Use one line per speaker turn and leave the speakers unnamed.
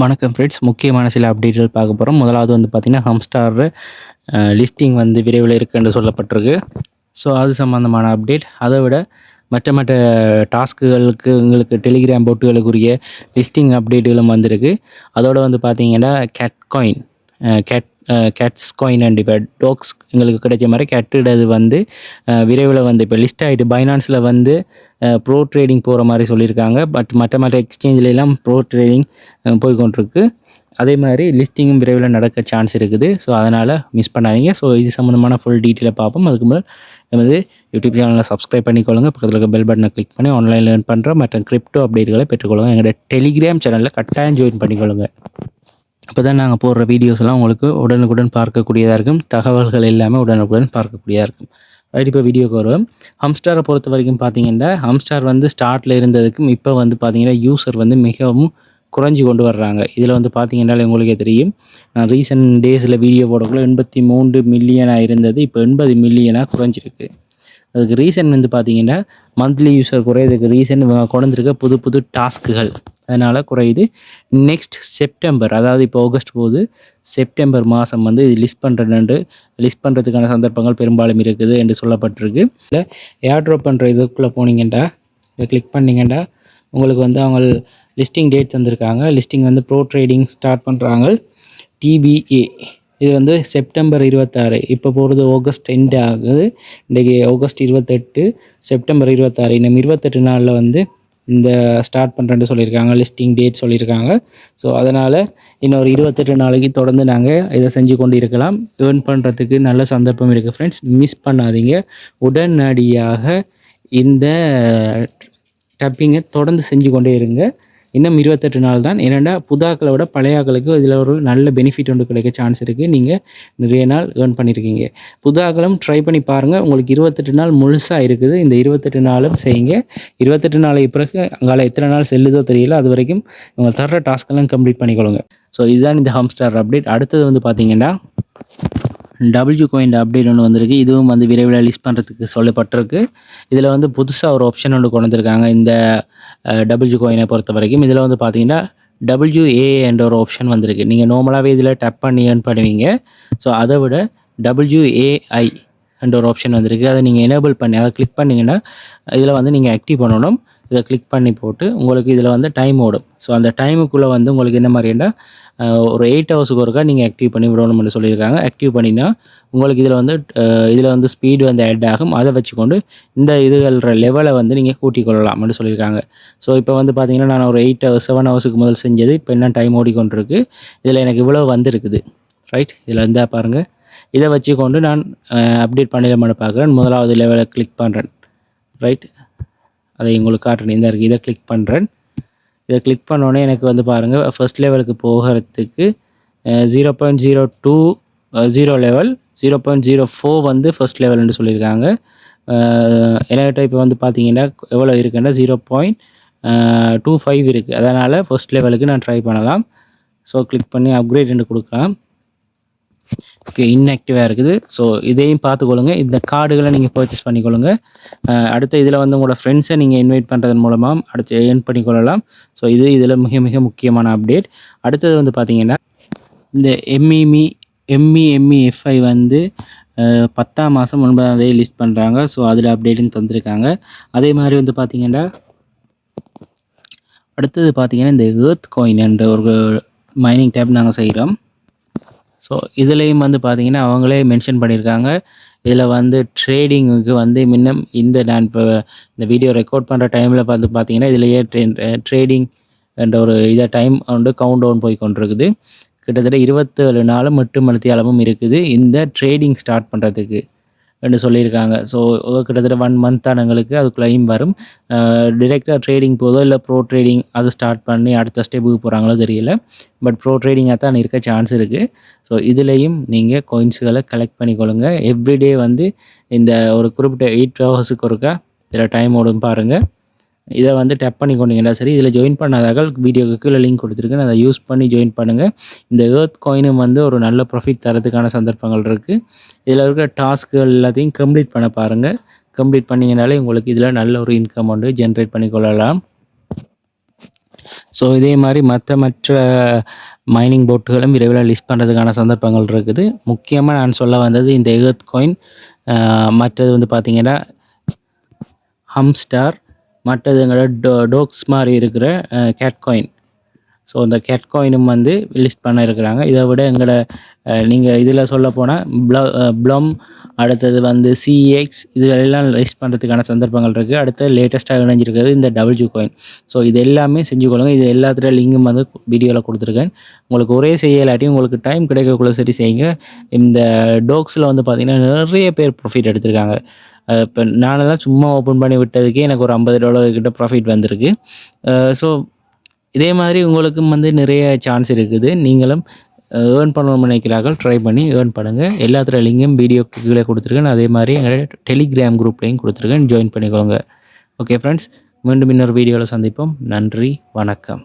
வணக்கம் ஃப்ரெண்ட்ஸ் முக்கியமான சில அப்டேட்டுகள் பார்க்க போகிறோம் முதலாவது வந்து பார்த்திங்கன்னா ஹம்ஸ்டார் லிஸ்டிங் வந்து விரைவில் இருக்குது என்று சொல்லப்பட்டிருக்கு. ஸோ அது சம்மந்தமான அப்டேட் அதை விட மற்ற மற்ற டாஸ்க்குகளுக்கு உங்களுக்கு டெலிகிராம் போட்டுகளுக்குரிய லிஸ்டிங் அப்டேட்டுகளும் வந்திருக்கு. அதோடு வந்து பார்த்திங்கன்னா cat coin cat cats coin and இப்போ டாக்ஸ் எங்களுக்கு கிடைச்ச மாதிரி கேட்டுடது வந்து விரைவில் வந்து இப்போ லிஸ்ட் ஆகிட்டு பைனான்ஸில் வந்து ப்ரோ ட்ரேடிங் போகிற மாதிரி சொல்லியிருக்காங்க. பட் மற்ற மற்ற எக்ஸ்சேஞ்சிலெலாம் ப்ரோ ட்ரேடிங் போய்கொண்டிருக்கு. அதே மாதிரி லிஸ்டிங்கும் விரைவில் நடக்க சான்ஸ் இருக்குது. ஸோ அதனால் மிஸ் பண்ணாதீங்க. ஸோ இது சம்மந்தமான ஃபுல் டீட்டெயிலை பார்ப்போம். அதுக்கு முதல் நமது யூடியூப் சேனலில் சப்ஸ்கிரைப் பண்ணிக்கொள்ளுங்க. பக்கத்தில் இருக்க பெல் பட்டனை கிளிக் பண்ணி ஆன்லைன் லேர்ன் பண்ணுற மற்ற கிரிப்டோ அப்டேட்களை பெற்றுக்கொள்ளுங்க. எங்களோட டெலிகிராம் சேனலில் கட்டாயம் ஜாயின் பண்ணிக்கொள்ளுங்க. அப்போ தான் நாங்கள் போடுற வீடியோஸ் எல்லாம் உங்களுக்கு உடனுக்குடன் பார்க்கக்கூடியதாக இருக்கும். தகவல்கள் எல்லாமே உடனுக்குடன் பார்க்கக்கூடியதாக இருக்கும். ரைட் இப்போ வீடியோக்கு வருவோம். ஹம்ஸ்டாரை பொறுத்த வரைக்கும் பார்த்தீங்கன்னா ஹம்ஸ்டார் வந்து ஸ்டார்ட்டில் இருந்ததுக்கும் இப்போ வந்து பார்த்தீங்கன்னா யூசர் வந்து மிகவும் குறைஞ்சி கொண்டு வர்றாங்க. இதில் வந்து பார்த்தீங்கன்னாலே உங்களுக்கே தெரியும். நான் ரீசெண்ட் டேஸில் வீடியோ போடக்குள்ள எண்பத்தி மூன்று மில்லியனாக இருந்தது. இப்போ எண்பது மில்லியனாக குறைஞ்சிருக்கு. அதுக்கு ரீசன் வந்து பார்த்தீங்கன்னா மந்த்லி யூஸர் குறையிறதுக்கு ரீசன் கொண்டிருக்க புது புது டாஸ்க்குகள் அதனால் குறையுது. நெக்ஸ்ட் செப்டம்பர் அதாவது இப்போ ஆகஸ்ட் போது செப்டம்பர் மாதம் வந்து இது லிஸ்ட் பண்ணுறது லிஸ்ட் பண்ணுறதுக்கான சந்தர்ப்பங்கள் பெரும்பாலும் இருக்குது என்று சொல்லப்பட்டிருக்கு. இல்லை ஏர் ட்ராப் பண்ணுற இதுக்குள்ளே போனீங்கண்டா இதை கிளிக் பண்ணிங்கண்டா உங்களுக்கு வந்து அவங்க லிஸ்டிங் டேட் தந்திருக்காங்க. லிஸ்டிங் வந்து ப்ரோ ட்ரேடிங் ஸ்டார்ட் பண்ணுறாங்க டிபிஏ இது வந்து செப்டம்பர் இருபத்தாறு. இப்போ போகிறது ஆகஸ்ட் எண்ட் ஆகுது. இன்றைக்கி ஆகஸ்ட் இருபத்தெட்டு செப்டம்பர் இருபத்தாறு. இன்னும் இருபத்தெட்டு நாளில் வந்து இந்த ஸ்டார்ட் பண்ணுறேன்னு சொல்லியிருக்காங்க லிஸ்டிங் டேட் சொல்லியிருக்காங்க. ஸோ அதனால் இன்னொரு இருபத்தெட்டு நாளைக்கு தொடர்ந்து நாங்கள் இதை செஞ்சு கொண்டு இருக்கலாம் ஏர்ன் பண்ணுறதுக்கு நல்ல சந்தர்ப்பம் இருக்குது ஃப்ரெண்ட்ஸ் மிஸ் பண்ணாதீங்க. உடனடியாக இந்த டப்பிங்கை தொடர்ந்து செஞ்சு கொண்டே இருங்க. இன்னும் இருபத்தெட்டு நாள் தான். ஏன்னா புதாக்களை விட பழையாக்களுக்கு இதில் ஒரு நல்ல பெனிஃபிட் ஒன்று கிடைக்க சான்ஸ் இருக்குது நீங்கள் நிறைய நாள் ஏர்ன் பண்ணியிருக்கீங்க புதாக்களும் ட்ரை பண்ணி பாருங்கள் உங்களுக்கு இருபத்தெட்டு நாள் முழுசாக இருக்குது. இந்த இருபத்தெட்டு நாளும் செய்யுங்க. இருபத்தெட்டு நாளைக்கு பிறகு அங்கால எத்தனை நாள் செல்லுதோ தெரியல. அது வரைக்கும் உங்கள் தர்ற டாஸ்க்கெல்லாம் கம்ப்ளீட் பண்ணிக்கொள்ளுங்க. ஸோ இதுதான் இந்த ஹாம்ஸ்டார் அப்டேட் அடுத்தது வந்து பார்த்தீங்கன்னா டபிள்யூ கோயின் அப்டேட் ஒன்று வந்திருக்கு. இதுவும் வந்து விரைவில் லிஸ்ட் பண்ணுறதுக்கு சொல்லப்பட்டிருக்கு. இதில் வந்து புதுசாக ஒரு ஆப்ஷன் ஒன்று கொண்டு வந்திருக்காங்க. இந்த டபிள்யூ கோயினை பொறுத்த வரைக்கும் இதில் வந்து பார்த்தீங்கன்னா டபிள்யூஏ என்ற ஒரு ஆப்ஷன் வந்திருக்கு. நீங்கள் நார்மலாகவே இதில் டப் பண்ணி ஏர்ன் பண்ணுவீங்க. ஸோ அதை விட டபிள்யூஏஐ என்ற ஒரு ஆப்ஷன் வந்திருக்கு. அதை நீங்கள் எனேபிள் பண்ணி அதை கிளிக் பண்ணிங்கன்னா இதில் வந்து நீங்கள் ஆக்டிவ் பண்ணணும். இதை கிளிக் பண்ணி போட்டு உங்களுக்கு இதில் வந்து டைம் ஓடும். ஸோ அந்த டைமுக்குள்ளே வந்து உங்களுக்கு என்ன மாதிரின்னா ஒரு எயிட் ஹவர்ஸுக்கு ஒருக்கா நீங்கள் ஆக்டிவ் பண்ணி விடணும்னு சொல்லியிருக்காங்க. ஆக்டிவ் பண்ணினா உங்களுக்கு இதில் வந்து இதில் வந்து ஸ்பீடு வந்து ஆட் ஆகும். அதை வச்சுக்கொண்டு இந்த இதுகள லெவலை வந்து நீங்கள் கூட்டிக் கொள்ளலாம்னு சொல்லியிருக்காங்க. ஸோ இப்போ வந்து பார்த்தீங்கன்னா நான் ஒரு எயிட் ஹவர்ஸ் செவன் ஹவர்ஸுக்கு முதல் செஞ்சது. இப்போ என்ன டைம் ஓடிக்கொண்டிருக்கு? இதில் எனக்கு இவ்வளோ வந்துருக்குது. ரைட் இதில் இருந்தால் பாருங்கள் இதை வச்சுக்கொண்டு நான் அப்டேட் பண்ணிடலாம்னு பார்க்குறேன். முதலாவது லெவலை கிளிக் பண்ணுறேன் ரைட் அதை உங்களுக்கு காட்டுறேன். இந்த இருக்குது இதை கிளிக் பண்ணுறேன் இதை கிளிக் பண்ணோடனே எனக்கு வந்து பாருங்கள் ஃபஸ்ட் லெவலுக்கு போகிறதுக்கு zero point zero two zero level zero point zero four வந்து ஃபஸ்ட் லெவல்னு சொல்லியிருக்காங்க. என்கிட்ட இப்போ வந்து பார்த்தீங்கன்னா எவ்வளோ இருக்குன்னா ஜீரோ பாயிண்ட் டூ ஃபைவ் இருக்குது அதனால் ஃபஸ்ட் லெவலுக்கு நான் ட்ரை பண்ணலாம். ஸோ கிளிக் பண்ணி அப்கிரேட் கொடுக்கலாம். இன்ஆக்டிவாக இருக்குது. ஸோ இதையும் பார்த்துக்கொள்ளுங்க. இந்த கார்டுகளை நீங்கள் பர்ச்சேஸ் பண்ணிக்கொள்ளுங்க. அடுத்து இதில் வந்து உங்களோட ஃப்ரெண்ட்ஸை நீங்கள் இன்வைட் பண்ணுறதன் மூலமாக அடுத்து ஏர்ன் பண்ணிக்கொள்ளலாம். ஸோ இது இதில் மிக மிக முக்கியமான அப்டேட் அடுத்தது வந்து பார்த்தீங்கன்னா இந்த எம்இமி எம்இ எம்இஎஃப்ஐ வந்து பத்தாம் மாதம் ஒன்பதாம் தேதி லிஸ்ட் பண்ணுறாங்க ஸோ அதில் அப்டேட்டுன்னு தந்திருக்காங்க. அதே மாதிரி வந்து பார்த்திங்கன்னா அடுத்தது பார்த்திங்கன்னா இந்த ஏர்த் காயின் என்ற ஒரு மைனிங் டேப் நாங்கள் செய்கிறோம் ஸோ இதுலேயும் வந்து பார்த்திங்கன்னா அவங்களே மென்ஷன் பண்ணியிருக்காங்க இதில் வந்து ட்ரேடிங்குக்கு வந்து முன்னம் இந்த நான் இப்போ இந்த வீடியோ ரெக்கார்ட் பண்ணுற டைமில் பார்த்து பார்த்தீங்கன்னா இதுலேயே ட்ரேடிங் என்ற ஒரு இதை டைம் வந்து கவுண்ட் டவுன் போய் கொண்டிருக்குது. கிட்டத்தட்ட இருபத்தேழு நாளும் எட்டு மணித்தி அளவும் இருக்குது. இந்த ட்ரேடிங் ஸ்டார்ட் பண்ணுறதுக்கு என்று சொல்லியிருக்காங்க. ஸோ கிட்டத்தட்ட ஒன் மந்த் ஆனவங்களுக்கு கிளைம் வரும். டிரெக்டாக ட்ரேடிங் போதோ இல்லை ப்ரோ ட்ரேடிங் அதை ஸ்டார்ட் பண்ணி அடுத்த ஸ்டெப்புக்கு போகிறாங்களோ தெரியல. பட் ப்ரோ ட்ரேடிங்காக தான் இருக்க சான்ஸ் இருக்குது ஸோ இதுலேயும் நீங்கள் கோயின்ஸுகளை கலெக்ட் பண்ணிக்கொள்ளுங்க எவ்ரிடே வந்து இந்த ஒரு குறிப்பிட்ட எயிட் ஹவர்ஸுக்கு ஒருக்கா இதில் டைம் ஓடும் பாருங்கள் இதை வந்து டேப் பண்ணி கொண்டீங்கன்னா சரி இதில் ஜாயின் பண்ணாதாக்கள் வீடியோக்கு கீழே லிங்க் கொடுத்துருக்கேன் அதை யூஸ் பண்ணி ஜாயின் பண்ணுங்கள் இந்த ஏர்த் காயினும் வந்து ஒரு நல்ல ப்ராஃபிட் தரத்துக்கான சந்தர்ப்பங்கள் இருக்குது இதில் இருக்கிற டாஸ்க்குகள் எல்லாத்தையும் கம்ப்ளீட் பண்ண பாருங்கள் கம்ப்ளீட் பண்ணிங்கனாலே உங்களுக்கு இதில் நல்ல ஒரு இன்கம் வந்து ஜென்ரேட் பண்ணிக்கொள்ளலாம். ஸோ இதே மாதிரி மற்ற மற்ற மைனிங் போட்டுகளும் விரைவில் லிஸ்ட் பண்ணுறதுக்கான சந்தர்ப்பங்கள் இருக்குது. முக்கியமாக நான் சொல்ல வந்தது இந்த எகத் காயின் மற்றது வந்து பார்த்திங்கன்னா ஹம்ஸ்டார் மற்றது எங்களோட டோ டோக்ஸ் மாதிரி இருக்கிற கேட் காயின் ஸோ இந்த கேட் காயினும் வந்து லிஸ்ட் பண்ண இருக்கிறாங்க இதை விட எங்களோட நீங்கள் இதில் சொல்ல போனால் ப்ள ப்ளம் அடுத்தது வந்து சிஎக்ஸ் இதெல்லாம் லிஸ்ட் பண்ணுறதுக்கான சந்தர்ப்பங்கள் இருக்குது அடுத்து லேட்டஸ்ட்டாக இணைஞ்சிருக்கிறது இந்த டபுள் ஜூ காயின் ஸோ இது எல்லாமே செஞ்சு கொள்ளுங்க. இது எல்லாத்துலேயும் லிங்கும் வந்து வீடியோவில் கொடுத்துருக்கேன். உங்களுக்கு ஒரே செய்யலாட்டி உங்களுக்கு டைம் கிடைக்கக்குள்ள சரி செய்யுங்க. இந்த டோக்ஸில் வந்து பார்த்திங்கன்னா நிறைய பேர் ப்ரொஃபிட் எடுத்திருக்காங்க. இப்போ நானெல்லாம் சும்மா ஓப்பன் பண்ணி விட்டதுக்கே எனக்கு ஒரு ஐம்பது டாலர் கிட்ட ப்ராஃபிட் வந்திருக்கு. ஸோ இதே மாதிரி உங்களுக்கும் வந்து நிறைய சான்ஸ் இருக்குது. நீங்களும் ஏர்ன் பண்ணணும்னு நினைக்கிறார்கள் ட்ரை பண்ணி ஏர்ன் பண்ணுங்கள் எல்லாத்துல லிங்கும் வீடியோ கீழே கொடுத்துருக்கேன். அதே மாதிரி எங்களோட டெலிகிராம் குரூப்லேயும் கொடுத்துருக்கேன். ஜாயின் பண்ணிக்கோங்க. ஓகே ஃப்ரெண்ட்ஸ் மீண்டும் இன்னொரு வீடியோவில் சந்திப்போம். நன்றி வணக்கம்.